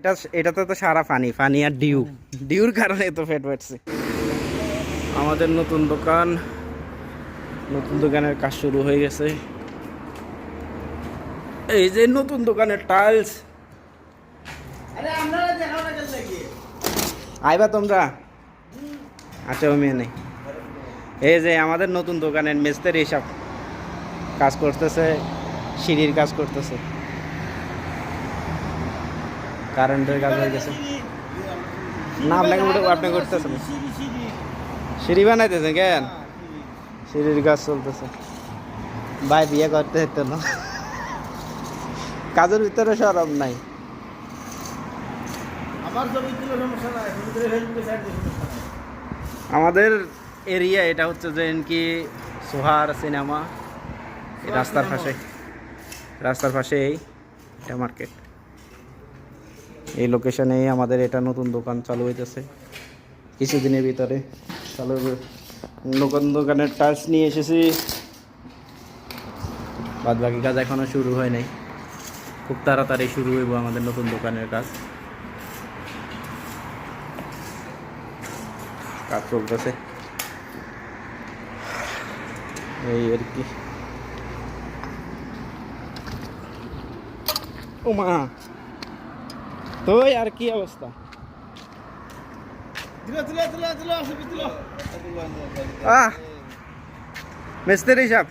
এটা এটাতে তো সারা পানি পানি আর ডিউ। ডিউর কারণে তো ফেট বাড়ছে আমাদের নতুন দোকান। নতুন দোকানের কাজ শুরু হয়ে গেছে। এই যে নতুন দোকানের টাইলস আইবা তোমরা? আচ্ছা আমি নেই। এই যে আমাদের নতুন দোকানের মেস্তের এইসব কাজ করতেছে সিঁড়ির কাজ করতেছে। কারেন্টের কাজ হয়ে গেছে। না আপনাকে উঠে আপনি করতেছেন। সিঁড়ি বানাইতেছেন কেন? সিঁড়ির কাজ চলতেছে। ভাই বিয়ে করতে হতো না। কাজের ভিতরে সরব নাই। আমাদের এরিয়া এটা হচ্ছে যে কি সোহার সিনেমা রাস্তার পাশে। রাস্তার পাশে এই এটা মার্কেট এই লোকেশনেই আমাদের এটা নতুন দোকান চালু হইতেছে। কিছুদিনের ভিতরে চালু নতুন দোকানের টাচ নিয়ে এসেছি। বাদ বাকি কাজ এখনও শুরু হয় নাই। খুব তাড়াতাড়ি শুরু হইব আমাদের নতুন দোকানের কাজ। কাজ চলতেছে। এই আর কি। ও মা তো আর কি অবস্থা? মিস্ত্রি সাহেব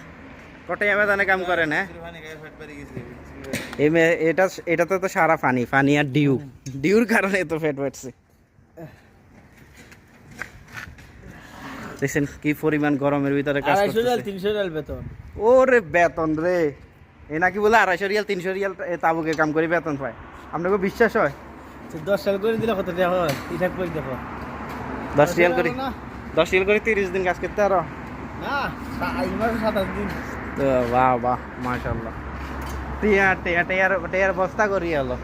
কটাই কাম করেন হ্যাঁ এই মে- এটা এটাতে তো সারা পানি পানি আর ডিউ। ডিউর কারণে তো ফেট বাড়ছে। দেখছেন কি পরিমাণ গরমের ভিতরে কাজ করতেছে। রিয়াল বেতন। ওরে বেতন রে। এ নাকি বলে আড়াইশো রিয়াল তিনশো রিয়াল তাবুকে কাম করে বেতন পায়। আপনাকে বিশ্বাস হয়? দশ সাল করে দিলে কত হিসাব করে দেখো। দশ রিয়াল করে। দশ রিয়াল করে তিরিশ দিন কাজ করতে আরও। না সা- এই সাতাশ দিন। তো বাহ বাহ মাশাল্লাহ টিয়া টিয়া টিয়ার টিয়ার বস্তা করি হলো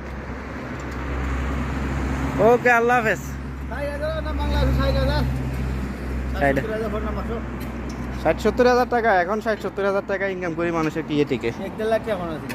ওকে আল্লাহ হাফেজ। ষাট সত্তর হাজার টাকা এখন ষাট সত্তর হাজার টাকা ইনকাম করি মানুষের কি টিকে এক দেড় লাখ ফোন আছে।